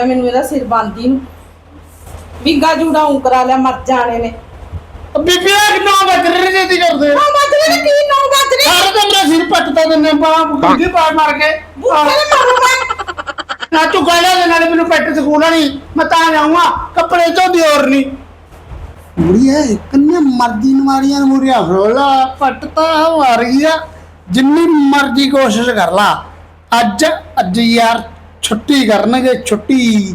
ਗਿਆ ਮੈਨੂੰ ਇਹਦਾ ਸਿਰ ਬੰਦੀ ਨੂੰ। ਵਿੰਗਾ ਜੂੜਾ ਉਂ ਕਰਾ ਲਿਆ ਮਰ ਜਾਣੇ ਨੇ। ਬੀਬੀ ਆ ਕਿੰਨਾ ਵੱਜ ਰਹੇ ਨੇ ਦੀ ਕਰਦੇ ਨੌ ਵੱਜਣੇ ਨੇ ਕੀ ਨੌ ਵੱਜਣੇ ਸਾਰੇ ਤਾਂ ਮੇਰਾ ਸਿਰ ਪੱਟਦਾ ਦਿੰਦੇ ਬਾਹ ਬੁੱਢੀ ਪਾਰ ਮਾਰ ਕੇ। ਬੁੱਢੇ ਨੇ ਮਾਰੂ ਮੈਂ ਨਾ ਤੂੰ ਕਹਿ ਲੈ ਨਾਲੇ ਮੈਨੂੰ ਪੈਟ ਸਕੂਲ ਨਹੀਂ ਮੈਂ ਤਾਂ ਜਾਊਂਗਾ ਕੱਪੜੇ ਧੋਦੀ ਹੋਰ ਨਹੀਂ ਮੁੜੀਏ ਕਿੰਨੇ ਮਰਦੀ ਨਮਾਰੀਆਂ ਮੁਰੀਆਂ ਫਰੋਲਾ ਪੱਟ ਤਾਂ ਮਾਰ ਗਿਆ ਜਿੰਨੀ ਮਰਜ਼ੀ ਕੋਸ਼ਿਸ਼ ਕਰ ਲਾ। ਅੱਜ ਅੱਜ ਯਾਰ ਛੁੱਟੀ ਕਰਨਗੇ, ਛੁੱਟੀ।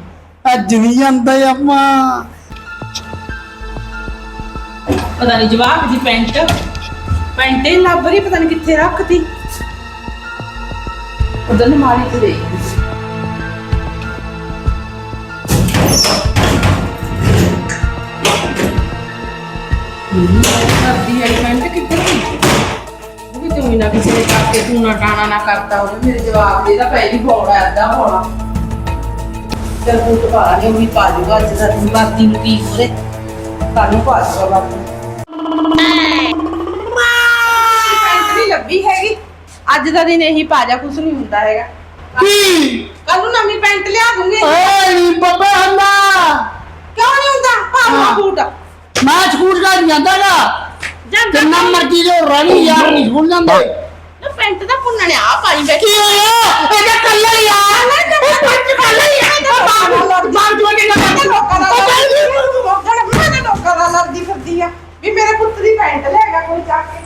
ਅੱਜ ਨਹੀਂ ਜਾਂਦਾ ਆਪਾਂ ਪਤਾ ਨਹੀਂ ਜਵਾਬ ਦੀ ਪੈਂਟ। ਪੈਂਟ ਹੀ ਲੱਭ ਰਹੀ, ਪਤਾ ਨਹੀਂ ਕਿੱਥੇ ਰੱਖਤੀ। ਉਧਰ ਨੇ ਮਾਰੀ ਤੇ ਦੇ ਕਰਦੀ ਹੈ ਪੈਂਟ ਕਿੱਧਰ ਵੀ ਤੂੰ ਹੀ ਨਾ ਕਿਸੇ ਨੇ ਕਰਕੇ ਤੂੰ ਨਾ ਟਾਣਾ ਨਾ ਕਰਤਾ ਉਹਨੇ ਮੇਰੇ ਜਵਾਬ ਦੇ ਦਾ ਪਹਿਲੀ ਬੋੜਾ ਅੱਧਾ ਬੋੜਾ ਚਲ ਤੂੰ ਤਾਂ ਪਾ ਨਹੀਂ ਉਹੀ ਪਾ ਜੂਗਾ ਅੱਜ ਦਾ ਦਿਨ ਬਾਤੀ ਨੂੰ ਕੀ ਉਹਦੇ ਕਾਨੂੰ ਪਾ ਜੂਗਾ ਪੈਂਟ ਨਹੀਂ ਲੱਭੀ ਹੈਗੀ। ਅੱਜ ਦਾ ਦਿਨ ਇਹੀ ਪਾ ਜਾ ਕੁਝ ਨਹੀਂ ਹੁੰਦਾ ਹੈਗਾ। ਕੀ? ਕੱਲ ਨੂੰ ਨਵੀਂ ਪੈਂਟ ਲਿਆ ਦੂੰਗੀ। ਓਏ ਬੱਬਾ ਹੰਦਾ। ਕਿਉਂ ਨਹੀਂ ਹੁੰਦਾ? ਭਾਵਾ। ਬੂਟ। ਮੈਂ ਸਕੂਲ ਕਾ ਨਹੀਂ ਜਾਂਦਾਗਾ ਜਾਂਦਾ ਜਿੰਨਾ ਮਰਜ਼ੀ ਜੋ ਰਾਣੀ ਯਾਰ ਨਹੀਂ ਸਕੂਲ ਜਾਂਦੇ। ਨਾ ਪੈਂਟ ਦਾ ਪੁੰਨਣੇ ਆ ਪਾਈ ਬੈਠੀ ਕੀ ਹੋਇਆ? ਇਹਦਾ ਕੱਲਰ ਯਾਰ ਇਹ ਪੰਜ ਕੱਲਰ ਯਾਰ ਬਾਗ ਬਾਗ ਜੋ ਕੇ ਲੋਕਾਂ ਦਾ ਲੋਕਾਂ ਦਾ ਲੜਦੀ ਫਿਰਦੀ ਆ। ਵੀ ਮੇਰੇ ਪੁੱਤ ਦੀ ਪੈਂਟ ਲੈ ਗਿਆ ਕੋਈ ਜਾ ਕੇ।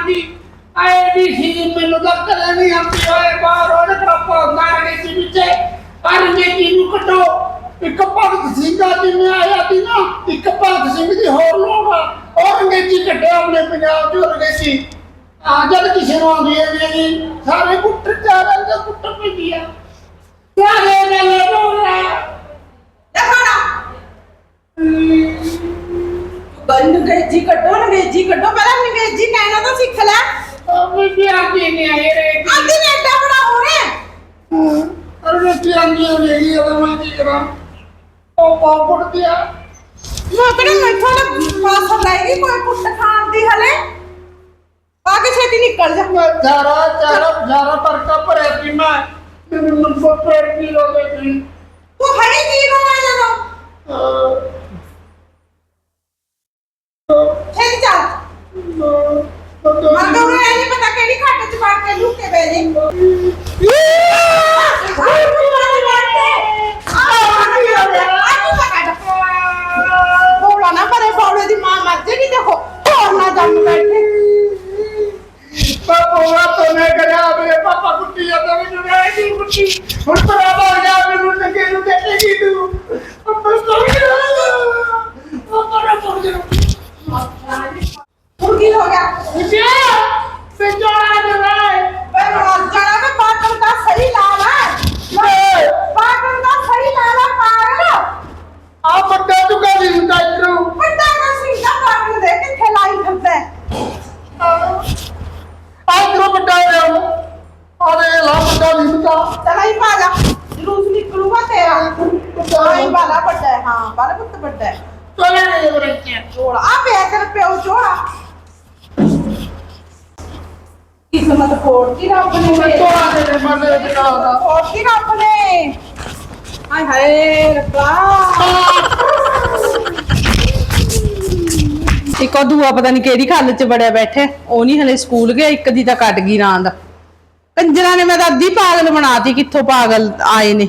ਬਣਦੀ ਆਏ ਵੀ ਸੀ ਮੈਨੂੰ ਤਾਂ ਕਦੇ ਨਹੀਂ ਆਉਂਦੀ ਹੋਏ ਬਾਹਰ ਉਹਨੇ ਕਰਾਪਾ ਮਾਰ ਗਈ ਸੀ ਵਿੱਚੇ। ਪਰ ਜੇ ਨੂੰ ਕਟੋ ਇੱਕ ਭਗਤ ਸਿੰਘ ਦਾ ਜਿਵੇਂ ਆਇਆ ਸੀ ਨਾ ਇੱਕ ਭਗਤ ਸਿੰਘ ਦੀ ਹੋਰ ਲੋੜ ਆ। ਉਹ ਅੰਗਰੇਜ਼ੀ ਕੱਢਿਆ ਆਪਣੇ ਪੰਜਾਬ ਚ ਅੰਗਰੇਜ਼ੀ ਆ ਜਦ ਕਿਸੇ ਨੂੰ ਆਉਂਦੀ ਹੈ ਜੀ ਸਾਰੇ ਕੁੱਟਰ ਚਾਰਾਂ ਦਾ ਕੁੱਟਰ ਪਈ ਆ? ਸਾਰੇ ਨੇ ਲੈ ਲੋੜਾ ਦੇਖਾਣਾ ਬੰਦ ਅੰਗਰੇਜ਼ੀ ਕੱਢੋ ਅੰਗਰੇਜ਼ੀ ਕੱਢੋ। ਪਹਿਲਾਂ ਅੰਗਰੇਜ਼ੀ ਕਹਿਣਾ ਤਾਂ ਸਿੱਖ ਲੈ। ਉਹ ਵੀ ਆ ਕੇ ਨਹੀਂ ਆਏ ਰੇ ਆਂਦੀ ਨੇ ਐਡਾ ਬੜਾ ਹੋ। ਰਿਹਾ ਅਰੇ ਕੀ ਆਂਦੀ ਹੋ ਰਹੀ ਹੈ ਮੈਂ ਕੀ ਕਰਾਂ? ਉਹ ਪਾਪੜ ਦਿਆ ਮੈਂ ਕਿਹੜਾ ਮੈਥੋਂ ਨਾ ਪਾਸ ਲਾਏਗੀ ਕੋਈ ਪੁੱਤ ਖਾਣ ਦੀ ਹਲੇ। ਆ ਕੇ ਛੇਤੀ ਨਿਕਲ ਜਾ। ਜਾਰਾ ਜਾਰਾ ਜਾਰਾ ਤੜਕਾ ਭਰਿਆ ਸੀ ਮੈਂ। ਮੈਨੂੰ ਪੇੜ ਕੀ ਹੋ ਗਈ ਸੀ? ਤੂੰ ਹੈ ਕੀ ਹੋਣਾ ਜਦੋਂ? ਛੇਤੀ ਚੱਲ ਮਰ ਦੋ ਇਹ ਨਹੀਂ ਪਤਾ ਕਿਹੜੀ ਖੱਟ ਚ ਵੜ ਕੇ ਲੁੱਕ ਕੇ ਬਹਿ ਜੇ ਬੋਲਾ ਨਾ ਪਰੇ ਬੋਲੇ ਦੀ ਮਾਂ ਮਰ ਜੇਗੀ ਦੇਖੋ ਹੋਰ ਨਾ ਜੰਮ ਬੈਠੇ ਪਾਪਾ ਤੋਂ ਨੇ ਕਰਿਆ ਮੇਰੇ ਪਾਪਾ ਕੁੱਟੀ ਜਾਂਦਾ ਮੈਨੂੰ ਨਹੀਂ ਦੀ ਕੁੱਟੀ ਹੁਣ ਤੇਰਾ ਬਾਹਰ ਜਾ ਮੈਨੂੰ ਲੱਗੇ ਨੂੰ ਦੇਖੇਗੀ ਤੂੰ ਪਾਪਾ ਸੋਈ ਪਾਪਾ ਨਾ ਪੜ ਜਾ ਹੁਣ ਕੀ ਹੋ ਗਿਆ ਕੁੱਟਿਆ ਤੇ ਜੋੜਾ ਦੇ ਵੇ ਪਰ ਮਰ ਜਾਣਾ ਮੈਂ ਬਾਟਮ ਦਾ ਸਹੀ ਲਾ ਲੈ ਬਾਟਮ ਦਾ ਸਹੀ ਲਾ ਲਾ ਪਾਰ ਆ ਵੱਡਾ ਤੂੰ ਕਾ ਨਹੀਂ ਹੁੰਦਾ ਇਧਰੋਂ ਵੱਡਾ ਨਾ ਸਿੰਗਾ ਬਾਟਮ ਦੇ ਕਿੱਥੇ ਲਾਈ ਫਿਰਦਾ ਹੈ? ਆ ਇਧਰੋਂ ਵੱਡਾ ਰਿਹਾ ਆਰੇ ਲਾ ਵੱਡਾ ਨਹੀਂ ਹੁੰਦਾ ਚਲਾ ਹੀ ਪਾ ਜਾ ਜਲੂਸ ਨਿਕਲੂਗਾ ਤੇਰਾ ਚਲਾ ਹੀ ਬਾਲਾ ਵੱਡਾ ਹੈ ਹਾਂ ਬਾਲਾ ਪੁੱਤ ਵੱਡਾ ਹੈ ਚਲੇ ਗਏ ਬਰੇ ਚੋਲਾ ਆ ਪਿਆ ਤੇਰੇ ਪਿਓ ਚੋਲਾ ਕਿਸਮਤ ਫੋੜ ਕੀ ਰੱਬ ਨੇ ਮੇਰੇ ਤੋੜਾ ਦੇ ਮਰਦੇ ਤੇ ਕਰਾ ਫੋੜ ਕੀ ਰੱਬ ਨੇ? ਹਾਏ ਹਾਏ ਰੱਬਾ। ਇੱਕ ਉਹ ਦੂਆ ਪਤਾ ਨਹੀਂ ਕਿਹੜੀ ਖੱਲ ਚ ਬੜਿਆ ਬੈਠੇ। ਉਹ ਨਹੀਂ ਹਲੇ ਸਕੂਲ ਗਿਆ ਇੱਕ ਦੀ ਤਾਂ ਕੱਟ ਗਈ ਰਾਂ ਦਾ ਕੰਜਰਾਂ ਨੇ ਮੈਂ ਤਾਂ ਅੱਧੀ ਪਾਗਲ ਬਣਾਤੀ ਕਿੱਥੋਂ ਪਾਗਲ ਆਏ ਨੇ।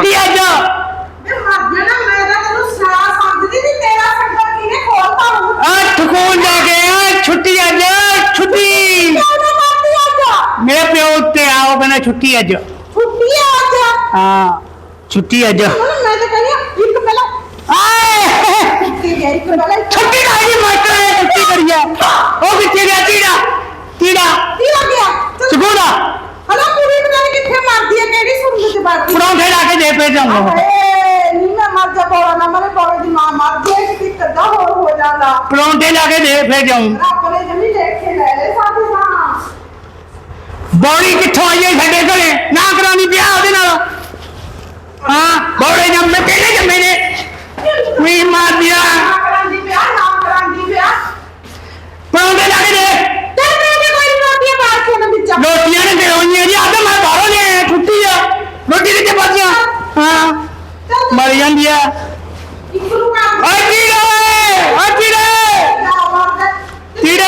ਖੋਲਤਾ ਹੂੰ ਆ ਠਕੋਲ ਜਾ ਕੇ ਆ ਛੁੱਟੀ ਅੱਜ ਛੁੱਟੀ। ਅੱਜ ਮੇਰੇ ਪਿਓ ਉੱਤੇ ਆਓ ਬਣਾ ਛੁੱਟੀ ਅੱਜ। ਅੱਜ? ਹਾਂ ਛੁੱਟੀ ਅੱਜ। ਹੁਣ ਮੈਂ ਤਾਂ ਕਹਿੰਦੀ ਹਾਂ, ਇੱਕ ਪਹਿਲਾਂ। ਆਏ। ਛੁੱਟੀ ਦਾ ਜੀ ਮਾਸਟਰ ਨੇ ਛੁੱਟੀ ਕਰੀ ਆ। ਉਹ ਕਿੱਥੇ ਗਿਆ ਕੀੜਾ ਕੀੜਾ ਕੀ ਹੋ ਗਿਆ? ਸਕੂਲਾ ਹਲਾ ਕੁੜੀ ਪਤਾ ਨਹੀਂ ਕਿੱਥੇ ਮਰਦੀ ਹੈ ਕਿਹੜੀ ਬਾਕੀ ਪਰੌਂਠੇ ਲਾ ਕੇ ਦੇ ਪੇ ਜਾਊਂਗਾ ਹਾਏ ਨੀ ਮੈਂ ਮਰ ਜਾ ਬੋਲਾ ਨਾ ਮਰੇ ਬੋਲੇ ਦੀ ਮਾਂ ਮਰਦੀ ਹੈ ਕਿ ਕਿੱਦਾਂ ਹੋਰ ਹੋ ਜਾਂਦਾ। ਪਰੌਂਠੇ ਲਾ ਕੇ ਦੇ ਫੇ ਜਾਊਂ। ਰੱਬ ਨੇ ਜਮੀ ਦੇਖ ਕੇ ਲੈ ਲੈ ਸਾਡੇ ਨਾਲ ਬੌੜੀ ਕਿੱਥੋਂ ਆਈ ਹੈ ਸਾਡੇ ਘਰੇ? ਨਾ ਕਰਾਉਣੀ ਵਿਆਹ ਉਹਦੇ ਨਾਲ। ਹਾਂ ਬੌੜੇ ਜੰਮੇ ਪਹਿਲੇ ਜੰਮੇ ਨੇ? ਵੀ ਮਾਰ ਦਿਆ ਨਾ ਕਰਾਂਦੀ ਵਿਆਹ ਨਾ ਕਰਾਂਦੀ ਵਿਆਹ। ਪਰੌਂਠੇ ਲਾ ਕੇ ਦੇ। ਤੇ ਮੈਂ ਤੇ ਕੋਈ ਰੋਟੀ ਬਾਹਰ ਕੇ ਨਾ ਵਿੱਚ। ਰੋਟੀਆਂ ਨੇ ਦੇਣੀਆਂ ਜੀ ਅੱਜ ਮੈਂ ਬਾਹਰੋਂ ਲੈ ਆਇਆ ਛੁੱਟੀ ਆ। ਰੋਟੀ ਕਿੱਥੇ ਬਚੀਆਂ ਹਾਂ। ਮਰ ਜਾਂਦੀ ਆ। ਇੱਕ ਨੂੰ ਕਰ ਓਏ ਕੀੜੇ! ਓਏ ਕੀੜੇ! ਮਾਰ ਕੀੜੇ!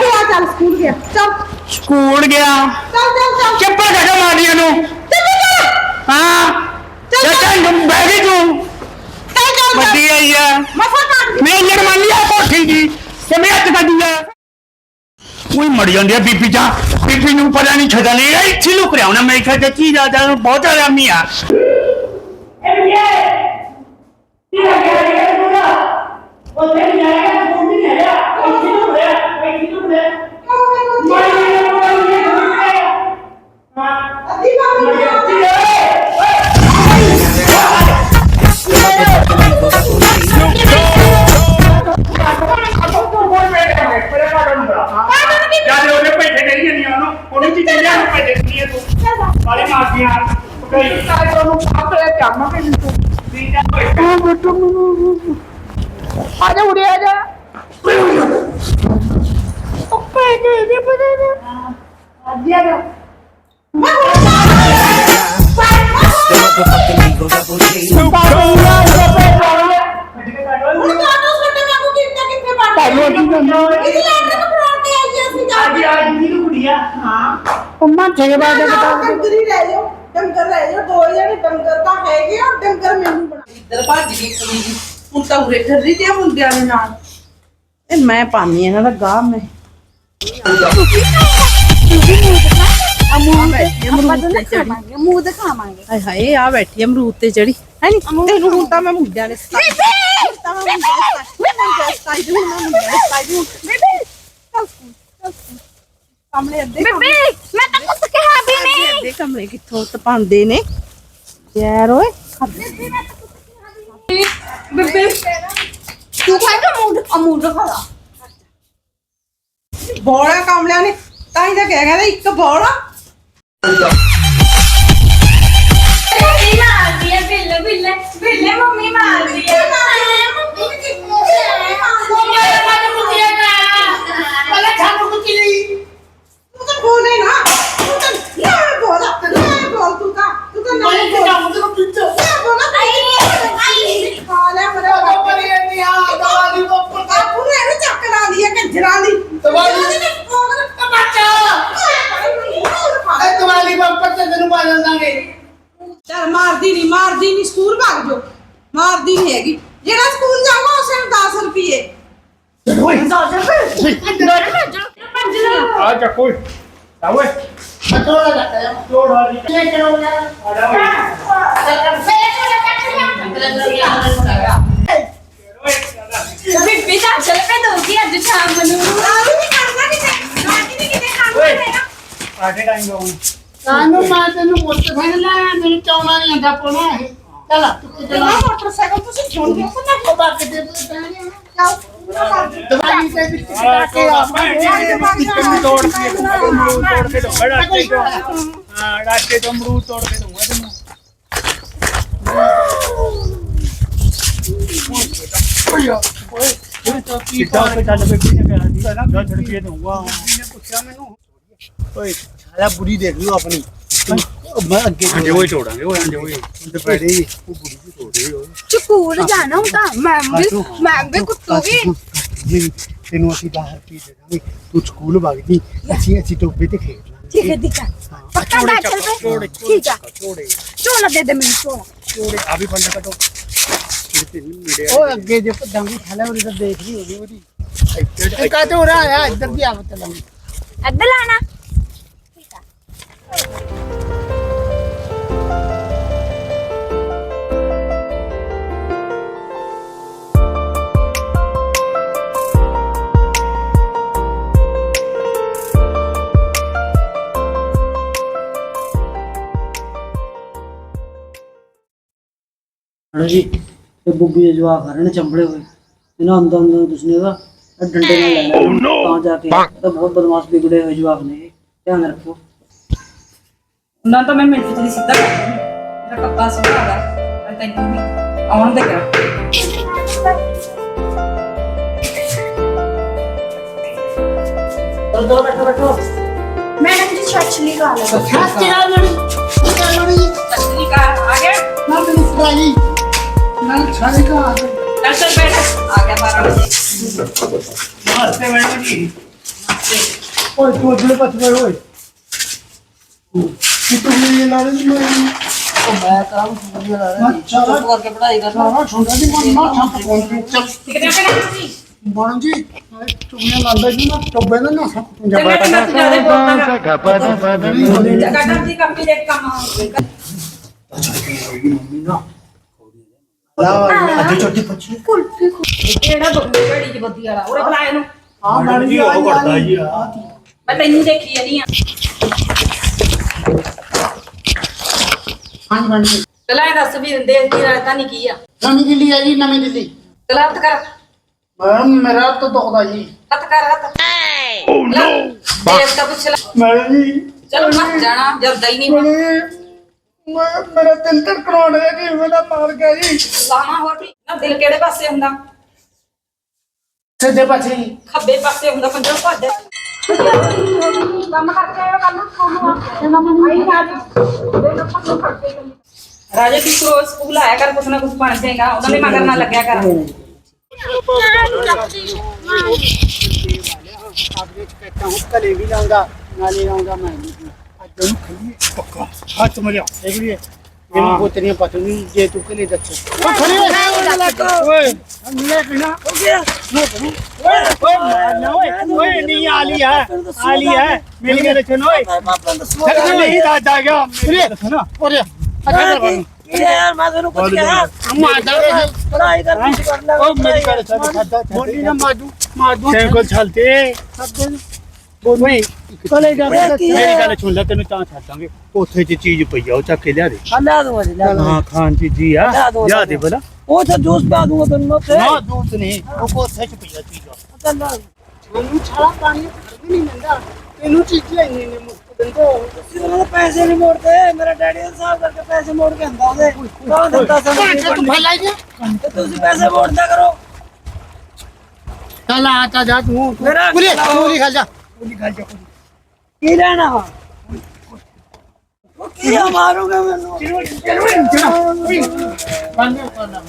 ਚੱਲ ਚੱਲ ਸਕੂਲ ਗਿਆ। ਚੱਲ ਸਕੂਲ ਗਿਆ ਚੱਲ ਚੱਲ ਚੱਲ ਚੱਪਲ ਕੱਢ ਮਾਰੀਆਂ ਨੂੰ ਚੱਲ ਚੱਲ ਹਾਂ। ਚੱਲ ਚੱਲ ਬਹਿ ਗਈ ਤੂੰ। ਚੱਲ ਚੱਲ ਵੱਡੀ ਆਈ ਆ। ਮਸਾ ਕੱਟ ਮੈਂ ਇੰਜਣ ਮੰਨ ਲਿਆ ਕੋਠੀ ਜੀ ਤੇ ਮੈਂ ਹੱਥ ਕੱਢੀ ਆ। ਕੋਈ ਮਰ ਜਾਂਦੀ ਆ ਬੀਬੀ ਜਾ। ਬੀਬੀ ਨੂੰ ਪਤਾ ਨਹੀਂ ਛੱਡਣ ਇੱਥੇ ਲੁਕ ਰਿਹਾ ਹੁਣ ਮੈਂ ਕਿਹਾ ਕਿ ਕੀ ਦਾ ਦਾ ਬਹੁਤ ਆਰਾਮੀ ਆ। ਅੱਜ ਅੱਜ ਦੀ ਕੁੜੀਆ ਡੰਗਰ ਹੀ ਲੈ ਜਾਓ ਡੰਗਰ ਲੈ ਜਾਓ ਦੋ ਜਣੇ ਡੰਗਰ ਤਾਂ ਹੈਗੇ ਆ ਡੰਗਰ ਮੈਨੂੰ ਬਣਾ ਇੱਧਰ ਭੱਜ ਗਈ ਕੁੜੀ ਹੁਣ ਤਾਂ ਉਰੇ ਠਰਰੀ ਤੇ ਮੁੰਡਿਆਂ ਦੇ ਨਾਲ। ਇਹ ਮੈਂ ਪਾਣੀ ਇਹਨਾਂ ਦਾ ਗਾਹ ਮੈਂ। ਮੂੰਹ ਦਿਖਾਵਾਂਗੇ ਹਾਏ ਹਾਏ ਆ ਬੈਠੀ ਅਮਰੂਦ ਤੇ ਚੜੀ ਹੈ ਨੀ ਤੈਨੂੰ ਹੁਣ ਤਾਂ ਮੈਂ ਮੁੰਡਿਆਂ ਨੇ ਸਤਾਈ ਤਾਂ ਮੈਂ ਮੁੰਡਿਆਂ ਨੇ ਸਤਾਈ ਹੁਣ ਮੈਂ ਮੁੰਡਿਆਂ ਨੇ ਸਤਾਈ ਹੁਣ ਬੇਬੇ ਚੱਲ ਅੱਧੇ ਬੇਬੇ ਮੈਂ ਤਾਂ ਕੁਝ ਕਿਹਾ ਵੀ ਨਹੀਂ ਅੱਧੇ ਕਮਰੇ ਕਿੱਥੋਂ ਤਪਾਉਂਦੇ ਨੇ ਯਾਰ ਓਏ ਬੇਬੇ ਤੂੰ ਖਾਏਗਾ ਮੂੰਹ ਅਮੂਲ ਦਿਖਾ ਬੋਲਾ ਕਾਮਲਿਆਂ ਨੇ। ਤਾਂ ਹੀ ਤਾਂ ਕਹਿ ਕਹਿੰਦਾ ਇੱਕ ਬੋਲਾ ਚੱਲ ਮਾਰਦੀ ਨਹੀਂ ਮਾਰਦੀ ਨਹੀਂ ਸਕੂਲ ਭੱਜ ਜੋ ਮਾਰਦੀ ਨਹੀਂ ਹੈਗੀ। ਜਿਹੜਾ ਸਕੂਲ ਜਾਵਾ ਉਸੇ ਨੂੰ 10 ਰੁਪਏ? ਆ ਜਾ ਕੋਈ। ਆ ਓਏ। ਬੀਬੀ ਤਾਂ ਚਲ ਪੇ ਦੋਗੀ ਅੱਜ ਸ਼ਾਮ ਨੂੰ ਆਲੂ ਨਹੀਂ ਕਰਨਾ ਕਿਤੇ ਰਾਤੀ ਨਹੀਂ ਕਿਤੇ ਖਾਣਾ ਹੈਗਾ ਆਟੇ ਟਾਈਮ ਲਾਉਂ ਕਾਨੂੰ ਮੈਂ ਤੈਨੂੰ ਮੁੱਤ ਫੜ ਲੈ ਮੈਨੂੰ ਚਾਉਣਾ ਨਹੀਂ ਆਂਦਾ ਪੋਣਾ ਇਹ ਚਲ ਤੂੰ ਚਲਾ ਮੋਟਰਸਾਈਕਲ ਤੁਸੀਂ ਛੋੜ ਦਿਓ ਨਾ ਉਹ ਬਾਕੀ ਦੇ ਦੇ ਪੂਰਾ ਕਰ ਦਿਓ। ਦਵਾਈ ਦੇ ਵਿੱਚ ਕਟਾ ਕੇ ਆ ਤੋੜ ਕੇ ਅਮਰੂਦ ਤੋੜ ਕੇ ਦੂੰਗਾ ਰਾਸਤੇ ਤੋਂ ਹਾਂ ਰਾਸਤੇ ਤੋਂ ਅਮਰੂਦ ਤੋੜ ਕੇ ਦੂੰਗਾ ਤੈਨੂੰ ਕਿੱਦਾਂ ਉੱਤੇ ਚੱਲ ਬੈਠੀ ਨੇ ਕਹਿਣਾ ਸੀ ਨਾ 10 ਰੁਪਏ ਦੂੰਗਾ ਨੇ ਪੁੱਛਿਆ ਮੈਨੂੰ ਓਏ। ਸਾਲਾ ਬੁਰੀ ਦੇਖ ਲਿਓ ਆਪਣੀ ਮੈਂ ਅੱਗੇ ਅੰਡੇ ਹੋਏ ਤੋੜਾਂਗੇ ਓਏ ਅੰਡੇ ਹੋਏ ਤੇ ਪੈੜੇ ਉਹ ਬੁਰੀ ਦੀ ਤੋੜੇ ਹੋ ਸਕੂਲ ਜਾਣਾ ਹੁੰਦਾ ਮੈਂ ਵੀ ਮੈਂ ਵੀ ਕੁੱਤੂ ਵੀ ਜੀ ਤੈਨੂੰ ਅਸੀਂ 10 ਰੁਪਏ ਦੇ ਦਾਂਗੇ ਤੂੰ ਸਕੂਲ ਵਗ ਜੀ ਅਸੀਂ ਅਸੀਂ ਟੋਬੇ ਤੇ ਖੇਡ ਲਾਂਗੇ ਠੀਕ ਹੈ ਠੀਕ ਹੈ ਪੱਕਾ ਦਾ ਚਲ ਪੇ ਠੀਕ ਹੈ ਤੋੜੇ ਚੋਲਾ ਦੇ ਦੇ ਮੈਨੂੰ ਚੋਲਾ ਤੋੜੇ ਆ ਵੀ ਬੰਦ ਕਟੋ ਕਿਤੇ ਨਹੀਂ ਮਿਲਿਆ ਉਹ ਅੱਗੇ ਜੇ ਪੱਦਾਂਗੀ ਖਾਲੇ ਉਹਦੀ ਤਾਂ ਦੇਖ ਲਈ ਹੋਣੀ ਉਹਦੀ ਇਹ ਕਾਤੇ ਹੋ ਰਿਹਾ ਹੈ ਇੱਧਰ ਦੀ ਆਵਤ ਲੰਮੀ ਇੱਧਰ ਲਾਣਾ ਹਣਾ ਜੀ ਤੇ ਬੁੱਗੀ ਦੇ ਜਵਾਕ ਹਰਨ ਚੰਬੜੇ ਹੋਏ। ਇਹਨਾਂ ਅੰਦਰ ਅੰਦਰ ਤੁਸੀਂ ਇਹਦਾ ਇਹ ਡੰਡੇ ਨਾਲ ਲੈਣਾ। ਤਾਂ ਜਾ ਕੇ ਤਾਂ ਬਹੁਤ ਬਦਮਾਸ਼ ਬਿਗੜੇ ਹੋਏ ਜਵਾਕ ਨੇ। ਧਿਆਨ ਰੱਖੋ। ਉਹਨਾਂ ਤਾਂ ਮੈਂ ਮਿੰਟ ਚ ਨਹੀਂ ਸਿੱਧਾ ਕਰ ਦਿੰਦੀ ਮੇਰਾ ਕੱਪਾ ਸੁਭਾਅ ਦਾ ਮੈਂ ਤੈਨੂੰ ਵੀ ਆਉਣ ਦੇ ਕਰ ਚਲੋ ਬੈਠੋ ਬੈਠੋ। ਮੈਡਮ ਜੀ ਸੱਚ ਨਹੀਂ ਗਾ ਲਗਾ ਖਾਸ ਕੀ ਆ ਲੜੀ ਕੀ ਆ ਗਿਆ ਨਾ ਤੈਨੂੰ ਫੜਾਈ ਨਾ ਛਾੜੇ ਕਾ ਆ ਚੱਲ ਚੱਲ ਬੈਠ। ਆ ਗਿਆ 12 ਵਜੇ ਨਮਸਤੇ ਮੈਡਮ ਜੀ। ਓਏ ਤੂੰ ਅੱਗੇ ਪੱਛ ਗਏ ਓਏ ਕਿ ਤੂੰ ਇਹ ਨਾਲ ਨਹੀਂ ਮੈਂ ਮੈਂ ਕਰਾਂ ਬੁੱਗੀ ਲਾ ਰਿਹਾ ਚੁੱਪ ਕਰਕੇ ਪੜ੍ਹਾਈ ਕਰ ਸਾਰਾ ਛੋਟਾ ਦੀ ਮਨ ਨਾ ਕੋਲ ਚੱਲ ਕਿਤੇ ਪੈਣਾ ਤੁਸੀਂ? ਬਣ ਜੀ ਤੁਮਨੇ ਲਾਂਦਾ ਜੀ ਨਾ ਟੋਬੇ ਨਾ ਨਾ ਸਭ ਤੇ ਮੈਂ ਤਾਂ ਜ਼ਿਆਦਾ ਬੋਲਦਾ ਨਹੀਂ ਜਗਾਟਰ ਦੀ ਕੰਪਨੀ ਦੇ। ਕੰਮ ਹੋਵੇਗਾ ਅੱਜ ਛੋਟੀ ਪੱਛੀ। ਕਿਹੜਾ ਬੰਦੇ ਘੜੀ ਚ ਬੱਦੀ ਵਾਲਾ? ਉਹ ਬੁਲਾਇਆ ਨੂੰ ਆ ਮੈਡਮ ਜੀ ਉਹ ਕਰਦਾ ਜੀ ਮੈਂ ਤੈਨੂੰ ਦੇਖੀ ਨਹੀਂ ਆ। ਹਾਂ ਮੈਡਮ ਜੀ ਚਲਾ ਇਹ ਦੱਸ ਵੀ ਦੇਸ਼ ਦੀ ਰਾਜਧਾਨੀ ਕੀ ਆ। ਨਵੀਂ ਦਿੱਲੀ ਆ ਜੀ ਨਵੀਂ ਦਿੱਲੀ। ਹੱਥ ਕਰ। ਮੈਡਮ ਮੇਰਾ ਤਾਂ ਦੁਖਦਾ ਜੀ। ਹੱਥ ਕਰ ਹੱਥ। ਓ ਨੋ ਦੇਸ਼ ਦਾ ਪੁੱਛ ਲੈ। ਮੈਡਮ ਜੀ ਚਲ ਮਰ ਜਾਣਾ ਜਰਦਾ ਹੀ ਨਹੀਂ। ਮੈਂ ਮੇਰਾ ਦਿਲ ਤਾਂ ਕਰੋੜ ਹੈ ਜੀ ਮੇਰਾ ਮਾਰ ਗਿਆ ਜੀ। ਲਾਵਾਂ ਹੋਰ ਵੀ। ਨਾ ਦਿਲ ਕਿਹੜੇ ਪਾਸੇ ਹੁੰਦਾ? ਸਿੱਧੇ ਪਾਸੇ ਜੀ। ਖੱਬੇ ਪਾਸੇ ਹੁੰਦਾ ਪੰਜੋ ਭੱਜ ਕੰਮ ਕਰਕੇ ਆਇਓ ਕੱਲ ਨੂੰ ਸਕੂਲ ਨੂੰ ਇਹਨਾਂ ਨੂੰ ਆਈ ਰਾਜ ਦੇ ਨੰਬਰ ਨੂੰ ਕਰਦੇ ਰਾਜੇ ਤੂੰ ਰੋਜ਼ ਸਕੂਲ ਆਇਆ ਕਰ, ਕੁਛ ਨਾ ਕੁਛ ਬਣ ਜਾਏਗਾ। ਉਹਨਾਂ ਦੇ ਮਗਰ ਨਾ ਲੱਗਿਆ ਕਰ। ਕਲੇ ਵੀ ਲਾਉਂਗਾ ਨਾਲੇ ਲਾਉਂਗਾ ਮੈਂ ਅੱਜ ਉਹਨੂੰ ਖੜੀ ਪੱਕਾ। ਹੱਥ ਮਰਿਆ। ਦੇਖ ਲਈ ਇਹਨੂੰ ਪੋਤਰੀਆਂ ਪਤਾ ਨਹੀਂ ਜੇ ਤੂੰ ਕਲੇ ਦੱਸ ਉਹ ਖੜੀ ਓਏ ਨੀਲੇ ਕਿਨਾ ਹੋ ਗਿਆ ਓਏ ਓਏ ਓਏ ਓਏ ਨਹੀਂ ਆਲੀ ਹੈ ਆਲੀ ਹੈ ਮੇਰੀ ਗੱਲ ਸੁਣ ਓਏ ਫਿਰ ਨਹੀਂ ਦਾਦਾ ਗਿਆ ਮੇਰੀ ਗੱਲ ਸੁਣ ਓਰੇ ਯਾਰ ਮੈਂ ਤੈਨੂੰ ਕੁਝ ਕਿਹਾ ਮਾਦਾ ਪੜ੍ਹਾਈ ਕਰਨੀ ਸੀ ਕਰਨਾ ਉਹ ਮੇਰੀ ਗੱਲ ਸੁਣ ਖਾਦਾ ਬੋਲੀ ਨਾ ਮਾਦੂ ਮਾਦੂ ਤੇਰੇ ਕੋਲ ਛਲਤੇ ਓਏ ਕਲੇ ਜਾ ਮੇਰੀ ਗੱਲ ਸੁਣ ਲੈ ਤੈਨੂੰ ਤਾਂ ਛੱਡਾਂਗੇ ਉੱਥੇ ਚ ਚੀਜ਼ ਪਈ ਆ ਉਹ ਚੱਕ ਕੇ ਲਿਆ ਦੇ। ਲਿਆ ਦੂੰਗਾ ਜੀ ਲਿਆ ਹਾਂ ਖਾਨ ਜੀ ਜੀ ਆ। ਲਿਆ ਦੋ, ਬਲਾ ਉਹ ਤਾਂ ਜੂਸ ਪਾ ਦੂੰਗਾ ਤੈਨੂੰ ਉੱਥੇ। ਨਾ ਦੂਤ ਨਹੀਂ ਉਹ ਕੋ ਉੱਥੇ ਚ ਪਈ ਆ ਚੀਜ਼। ਚੱਲ ਸਾਨੂੰ ਛਾਲਾ ਪਾਣੀ ਵੀ ਨਹੀਂ ਮਿਲਦਾ ਤੈਨੂੰ ਚੀਜ਼ਾਂ ਇੰਨੇ ਇੰਨੇ ਮੁਫਤ ਦਿੰਦੇ ਹੋ। ਤੁਸੀਂ ਉਹਨਾਂ ਦੇ ਪੈਸੇ ਨਹੀਂ ਮੋੜਦੇ। ਮੇਰਾ ਡੈਡੀ ਦਾ ਹਿਸਾਬ ਕਰਕੇ ਪੈਸੇ ਮੋੜ ਕੇ ਆਂਦਾ ਉਹਦੇ। ਕੌਣ ਦਿੱਤਾ ਸਾਨੂੰ ਤੂੰ ਗਿਆ ਤੇ ਤੁਸੀਂ ਪੈਸੇ ਮੋੜਦਾ ਕਰੋ। ਚੱਲ ਆ ਤਾ ਜਾ ਤੂੰ। ਮੇਰਾ ਪੂਰੀ ਖਾ ਜਾ। ਪੂਰੀ ਖਾ ਜਾ। ਕੀ ਲੈਣਾ ਵਾ? ਉਹ ਕੀ ਆ ਮਾਰੂਗਾ ਮੈਨੂੰ? ਬੰਦੇ ਕਰਨਾ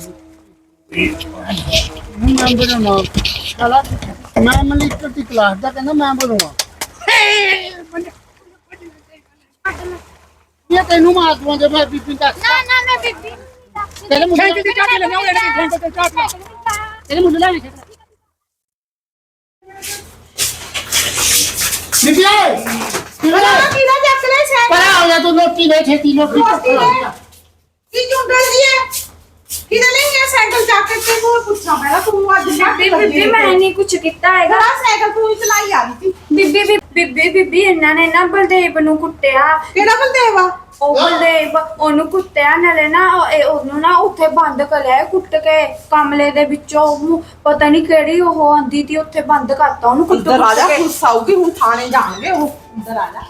ਮੈਂ ਬੋਲਣਾ ਚਲਾ ਮੈਂ ਮਲਿਕ ਦੀ ਕਲਾਸ ਦਾ ਕਹਿੰਦਾ ਮੈਂ ਬੋਲੂਗਾ। ਇਹ ਤੈਨੂੰ ਮਾਰ ਦਵਾਂਗੇ ਮੈਂ ਬੀਬੀ ਦਾ ਨਾ ਨਾ ਮੈਂ ਬੀਬੀ ਤੇਰੇ ਮੁੰਡੇ ਦੀ ਚਾਹ ਲੈ ਲਿਆਓ ਇਹਨੇ ਦੀ ਚਾਹ ਤੇਰੇ ਮੁੰਡੇ ਲੈ ਕਿਹਦਾ ਚੱਕ ਲੈ ਜਾ ਤੂੰ ਨੋਟੀ ਦੇ ਛੇਤੀ ਨੋਟੀ ਕੀ ਚੁੰਡਲ ਦੀ ਹੈ? ਕਿਹਦਾ ਲਈ ਹੈ? ਸਾਈਕਲ ਚੱਕ ਕੇ ਤੇ ਹੋਰ ਪੁੱਛਾਂ ਮੈਂ ਤੂੰ ਅੱਜ ਬੀਬੀ ਬੀਬੀ ਮੈਂ ਨਹੀਂ ਕੁਝ ਕੀਤਾ ਹੈਗਾ। ਬੜਾ ਸਾਈਕਲ ਤੂੰ ਹੀ ਚਲਾਈ ਆ ਰਹੀ ਸੀ। ਬੀਬੀ ਬੀਬੀ ਬੀਬੀ ਬੀਬੀ ਇਹਨਾਂ ਨੇ ਨਾ ਬਲਦੇਵ ਨੂੰ ਕੁੱਟਿਆ। ਕਿਹੜਾ ਬਲਦੇਵਾ ਉਹ ਬਲਦੇਵ ਉਹਨੂੰ ਕੁੱਟਿਆ ਨਾਲੇ ਨਾ ਉਹ- ਇਹ ਉਹਨੂੰ ਨਾ ਉੱਥੇ ਬੰਦ ਕਰਿਆ ਕੁੱਟ ਕੇ ਕਮਲੇ ਦੇ ਵਿੱਚੋਂ ਉਹਨੂੰ ਪਤਾ ਨਹੀਂ ਕਿਹੜੀ ਉਹ ਆਂਦੀ ਤੀ ਉੱਥੇ ਬੰਦ ਕਰਤਾ ਉਹਨੂੰ ਕੁੱਟ ਇੱਧਰ ਆ ਜਾ ਕੁੱਟ ਕੇ ਗੁੱਸਾ ਆਊਗੀ ਹੁਣ ਥਾਣੇ ਜਾਣਗੇ ਉਹ ਇੱਧਰ ਆ ਜਾ।